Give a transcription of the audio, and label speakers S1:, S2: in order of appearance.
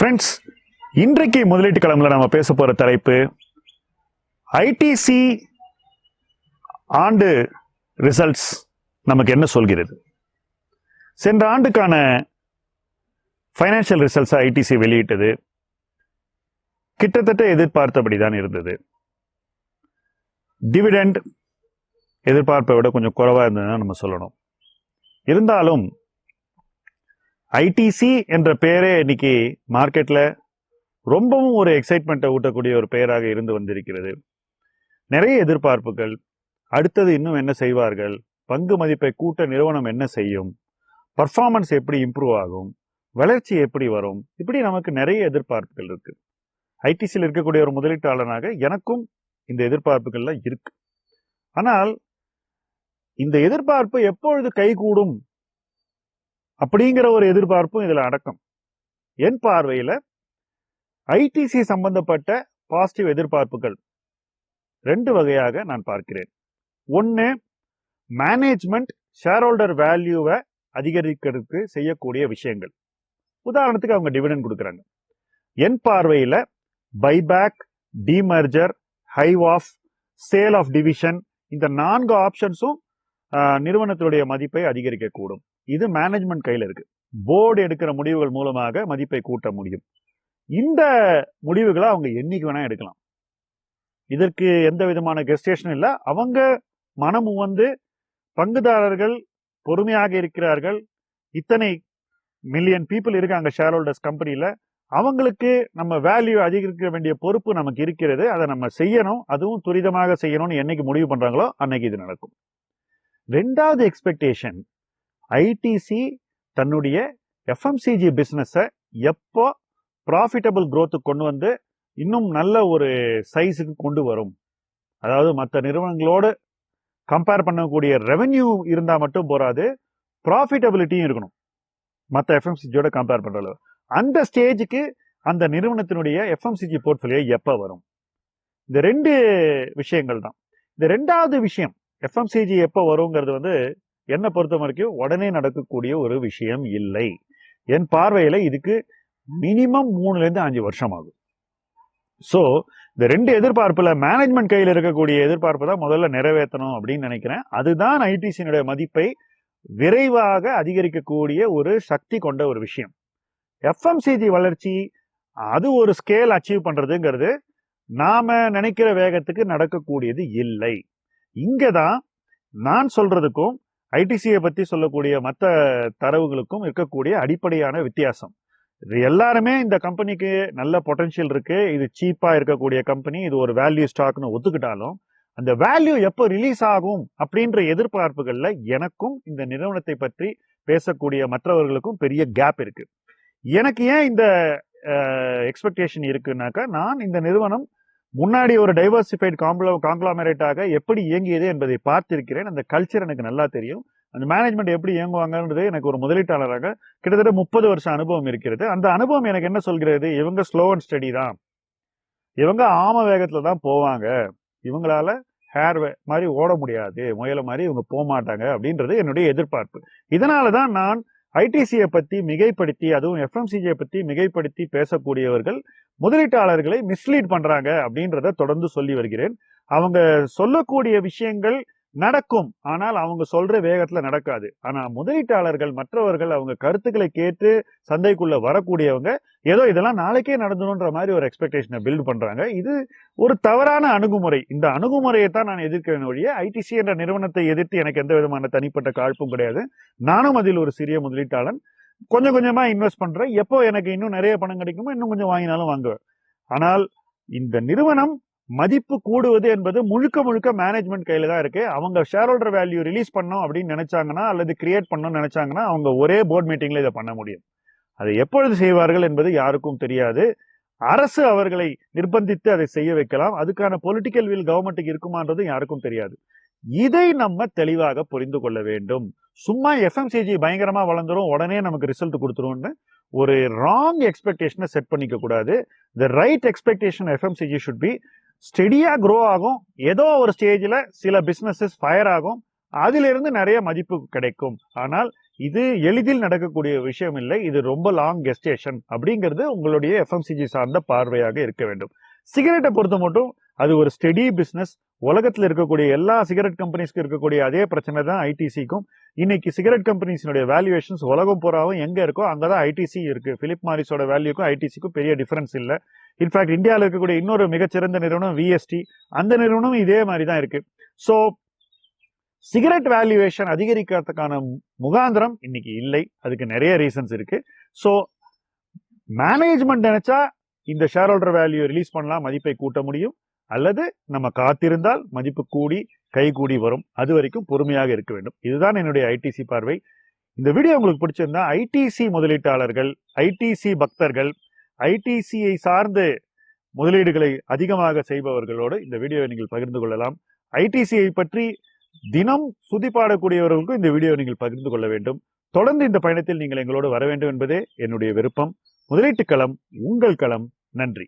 S1: Friends இன்றைக்கு முதலீட்டு கிழமில் நம்ம பேச போகிற தலைப்பு ஐடிசி ஆண்டு ரிசல்ட்ஸ் நமக்கு என்ன சொல்கிறது? சென்ற ஆண்டுக்கான ஃபைனான்ஷியல் ரிசல்ட்ஸை ஐடிசி வெளியிட்டது. கிட்டத்தட்ட எதிர்பார்த்தபடி தான் இருந்தது. டிவிடெண்ட் எதிர்பார்ப்பை விட கொஞ்சம் குறைவாக இருந்ததுன்னு நம்ம சொல்லணும். இருந்தாலும் ஐடிசி என்ற பெயரே இன்னைக்கு மார்க்கெட்டில் ரொம்பவும் ஒரு எக்ஸைட்மெண்ட்டை ஊட்டக்கூடிய ஒரு பெயராக இருந்து வந்திருக்கிறது. நிறைய எதிர்பார்ப்புகள். அடுத்தது இன்னும் என்ன செய்வார்கள்? பங்கு மதிப்பை கூட்ட நிறுவனம் என்ன செய்யும்? பர்ஃபார்மன்ஸ் எப்படி இம்ப்ரூவ் ஆகும்? வளர்ச்சி எப்படி வரும்? இப்படி நமக்கு நிறைய எதிர்பார்ப்புகள் இருக்குது ஐடிசியில் இருக்கக்கூடிய ஒரு முதலீட்டாளனாக எனக்கும் இந்த எதிர்பார்ப்புகள்லாம் இருக்கு. ஆனால் இந்த எதிர்பார்ப்பு எப்பொழுது கைகூடும்? அப்படிங்கிற ஒரு எதிர்பார்ப்பும் இதில் அடக்கம். என் பார்வையில் ஐடிசி சம்பந்தப்பட்ட பாசிட்டிவ் எதிர்பார்ப்புகள் ரெண்டு வகையாக நான் பார்க்கிறேன். ஒன்று மேனேஜ்மெண்ட் ஷேர் ஹோல்டர் வேல்யூவை அதிகரிக்கிறதுக்கு செய்யக்கூடிய விஷயங்கள். உதாரணத்துக்கு அவங்க டிவிடெண்ட் கொடுக்குறாங்க. என் பார்வையில் buyback demerger hive off sale of division இந்த நான்கு ஆப்ஷன்ஸும் நிறுவனத்துடைய மதிப்பை அதிகரிக்கக்கூடும். இது மேனேஜ்மெண்ட் கையில் இருக்கு. போர்டு எடுக்கிற முடிவுகள் மூலமாக மதிப்பை கூட்ட முடியும். இந்த முடிவுகளை அவங்க என்னைக்கு வேணா எடுக்கலாம். இதற்கு எந்த விதமான கெஸ்டேஷன் இல்லை. அவங்க மனம் வந்து பங்குதாரர்கள் பொறுமையாக இருக்கிறார்கள். இத்தனை மில்லியன் பீப்புள் இருக்காங்க ஷேர் ஹோல்டர்ஸ் கம்பெனியில் அவங்களுக்கு நம்ம வேல்யூ அதிகரிக்க வேண்டிய பொறுப்பு நமக்கு இருக்கிறது. அதை நம்ம செய்யணும். அதுவும் துரிதமாக செய்யணும்னு என்னைக்கு முடிவு பண்ணுறாங்களோ அன்னைக்கு இது நடக்கும். ரெண்டாவது எக்ஸ்பெக்டேஷன் ஐடிசி தன்னுடைய எஃப்எம்சிஜி பிஸ்னஸை எப்போ ப்ராஃபிட்டபிள் க்ரோத்து கொண்டு வந்து இன்னும் நல்ல ஒரு சைஸுக்கு கொண்டு வரும். அதாவது மற்ற நிறுவனங்களோடு கம்பேர் பண்ணக்கூடிய ரெவென்யூ இருந்தால் மட்டும் போராது ப்ராஃபிட்டபிலிட்டியும் இருக்கணும். மற்ற எஃப்எம்சிஜியோட கம்பேர் பண்ணுற அளவு. அந்த ஸ்டேஜுக்கு அந்த நிறுவனத்தினுடைய எஃப்எம்சிஜி போர்ட்ஃபோலியோ எப்போ வரும்? இந்த ரெண்டு விஷயங்கள் தான். இந்த ரெண்டாவது விஷயம் எஃப்எம்சிஜி எப்போ வருங்கிறது வந்து என்னை பொறுத்த வரைக்கும் உடனே நடக்கக்கூடிய ஒரு விஷயம் இல்லை. என் பார்வையில் இதுக்கு மினிமம் மூணுலேருந்து அஞ்சு வருஷம் ஆகும் ஸோ இந்த ரெண்டு எதிர்பார்ப்பில் மேனேஜ்மெண்ட் கையில் இருக்கக்கூடிய எதிர்பார்ப்பு தான் முதல்ல நிறைவேற்றணும் அப்படின்னு நினைக்கிறேன். அதுதான் ஐடிசியினுடைய மதிப்பை விரைவாக அதிகரிக்கக்கூடிய ஒரு சக்தி கொண்ட ஒரு விஷயம். எஃப்எம்சிஜி வளர்ச்சி அது ஒரு ஸ்கேல் அச்சீவ் பண்ணுறதுங்கிறது நாம் நினைக்கிற வேகத்துக்கு நடக்கக்கூடியது இல்லை. இங்கே தான் நான் சொல்கிறதுக்கும் ஐடிசியை பற்றி சொல்லக்கூடிய மற்ற தரவுகளுக்கும் இருக்கக்கூடிய அடிப்படையான வித்தியாசம். இது எல்லாருமே இந்த கம்பெனிக்கு நல்ல பொட்டன்ஷியல் இருக்குது இது சீப்பாக இருக்கக்கூடிய கம்பெனி. இது ஒரு வேல்யூ ஸ்டாக்னு ஒத்துக்கிட்டாலும் அந்த வேல்யூ எப்போ ரிலீஸ் ஆகும் அப்படின்ற எதிர்பார்ப்புகளில் எனக்கும் இந்த நிறுவனத்தை பற்றி பேசக்கூடிய மற்றவர்களுக்கும் பெரிய கேப் இருக்குது எனக்கு ஏன் இந்த எக்ஸ்பெக்டேஷன் இருக்குனாக்கா நான் இந்த நிறுவனம் முன்னாடி ஒரு டைவர்சிஃபைட் காம்ப்ளோ காங்க்ளாமரேட்டாக எப்படி இயங்கியது என்பதை பார்த்திருக்கிறேன். அந்த கல்ச்சர் எனக்கு நல்லா தெரியும். அந்த மேனேஜ்மெண்ட் எப்படி இயங்குவாங்கன்றது எனக்கு ஒரு முதலீட்டாளராக கிட்டத்தட்ட முப்பது வருஷம் அனுபவம் இருக்கிறது. அந்த அனுபவம் எனக்கு என்ன சொல்கிறது? இவங்க ஸ்லோ அண்ட் ஸ்டடி தான். இவங்க ஆம வேகத்தில் தான் போவாங்க. இவங்களால ஹேர் மாதிரி ஓட முடியாது. முயல மாதிரி இவங்க போக மாட்டாங்க அப்படின்றது என்னுடைய எதிர்பார்ப்பு. இதனால தான் நான் ஐடிசியை பற்றி மிகைப்படுத்தி அதுவும் எஃப்எம்சிஜியை பற்றி மிகைப்படுத்தி பேசக்கூடியவர்கள் முதலீட்டாளர்களை மிஸ்லீட் பண்ணுறாங்க அப்படின்றத தொடர்ந்து சொல்லி வருகிறேன். அவங்க சொல்லக்கூடிய விஷயங்கள் நடக்கும். ஆனால் அவங்க சொல்ற வேகத்துல நடக்காது. ஆனா முதலீட்டாளர்கள் மற்றவர்கள் அவங்க கருத்துக்களை கேட்டு சந்தைக்குள்ள வரக்கூடியவங்க ஏதோ இதெல்லாம் நாளைக்கே நடந்துடும்ன்ற மாதிரி ஒரு எக்ஸ்பெக்டேஷனை பில்ட் பண்றாங்க. இது ஒரு தவறான அணுகுமுறை. இந்த அணுகுமுறையை தான் நான் எதிர்க்கிறேன் ஒழிய ஐடிசி என்ற நிறுவனத்தை எதிர்த்து எனக்கு எந்த விதமான தனிப்பட்ட காழ்ப்பும் கிடையாது. நானும் அதில் ஒரு சிறிய முதலீட்டாளன். கொஞ்சம் கொஞ்சமா இன்வெஸ்ட் பண்றேன். எப்போ எனக்கு இன்னும் நிறைய பணம் கிடைக்குமோ இன்னும் கொஞ்சம் வாங்கினாலும் வாங்குவேன். ஆனால் இந்த நிறுவனம் மதிப்பு கூடுவது என்பது முழுக்க முழுக்க மேனேஜ்மெண்ட் கையில தான் இருக்கு. அவங்க ஷேர் ஹோல்டர் வேல்யூ ரிலீஸ் பண்ணோம் அப்படின்னு நினைச்சாங்கன்னா அல்லது கிரியேட் பண்ணணும்னு நினைச்சாங்கன்னா அவங்க ஒரே போர்ட் மீட்டிங்ல இதை பண்ண முடியும். அதை எப்பொழுது செய்வார்கள் என்பது யாருக்கும் தெரியாது. அரசு அவர்களை நிர்பந்தித்து அதை செய்ய வைக்கலாம். அதுக்கான பொலிட்டிக்கல் வில் கவர்மெண்ட்டுக்கு இருக்குமான்றது யாருக்கும் தெரியாது. இதை நம்ம தெளிவாக புரிந்து கொள்ள வேண்டும். சும்மா எஃப்எம்சிஜி பயங்கரமா வளர்ந்துரும் உடனே நமக்கு ரிசல்ட் கொடுத்துரும்னு ஒரு ராங் எக்ஸ்பெக்டேஷனை செட் பண்ணிக்க கூடாது. The right expectation FMCG should be ஸ்டெடியாக grow ஆகும். ஏதோ ஒரு ஸ்டேஜில் சில பிஸ்னஸஸ் ஃபயர் ஆகும். அதிலிருந்து நிறைய மதிப்பு கிடைக்கும். ஆனால் இது எளிதில் நடக்கக்கூடிய விஷயம் இல்லை. இது ரொம்ப லாங் கெஸ்டேஷன் அப்படிங்கிறது உங்களுடைய எஃப்எம்சிஜி சார்ந்த பார்வையாக இருக்க வேண்டும். சிகரெட்டை பொறுத்த மட்டும் அது ஒரு ஸ்டெடி பிஸ்னஸ் உலகத்தில் இருக்கக்கூடிய எல்லா சிகரெட் கம்பெனிஸ்க்கு இருக்கக்கூடிய அதே பிரச்சனை தான் ஐடிசிக்கும் இன்னைக்கு சிகரெட் கம்பெனிஸினுடைய வேல்யூவேஷன்ஸ் உலகம் பூராவும் எங்கே இருக்கோ அங்கதான் ஐடிசி இருக்குது ஃபிலிப் மாரிஸோட வேல்யூக்கும் ஐடிசிக்கும் பெரிய டிஃபரன்ஸ் இல்லை. இன்ஃபேக்ட் இந்தியாவில் இருக்கக்கூடிய இன்னொரு மிகச்சிறந்த நிறுவனம் விஎஸ்டி அந்த நிறுவனம் இதே மாதிரி தான் இருக்கு. ஸோ சிகரெட் வேல்யூவேஷன் அதிகரிக்கிறதுக்கான முகாந்திரம் இன்னைக்கு இல்லை. அதுக்கு நிறைய ரீசன்ஸ் இருக்கு. ஸோ மேனேஜ்மெண்ட் நினைச்சா இந்த ஷேர் ஹோல்டர் வேல்யூ ரிலீஸ் பண்ணலாம் மதிப்பை கூட்ட முடியும். அல்லது நம்ம காத்திருந்தால் மதிப்பு கூடி கை கூடி வரும். அது வரைக்கும் பொறுமையாக இருக்க வேண்டும். இதுதான் என்னுடைய ஐடிசி பார்வை. இந்த வீடியோ உங்களுக்கு பிடிச்சிருந்தா ஐடிசி முதலீட்டாளர்கள் ஐடிசி பக்தர்கள் ஐடிசியை சார்ந்து முதலீடுகளை அதிகமாக செய்பவர்களோடு இந்த வீடியோவை நீங்கள் பகிர்ந்து கொள்ளலாம். ஐடிசியை பற்றி தினம் சுதிப்பாடக்கூடியவர்களுக்கும் இந்த வீடியோ நீங்கள் பகிர்ந்து கொள்ள வேண்டும். தொடர்ந்து இந்த பயணத்தில் நீங்கள் எங்களோடு வர வேண்டும் என்பதே என்னுடைய விருப்பம். முதலீட்டு களம் உங்கள் களம். நன்றி.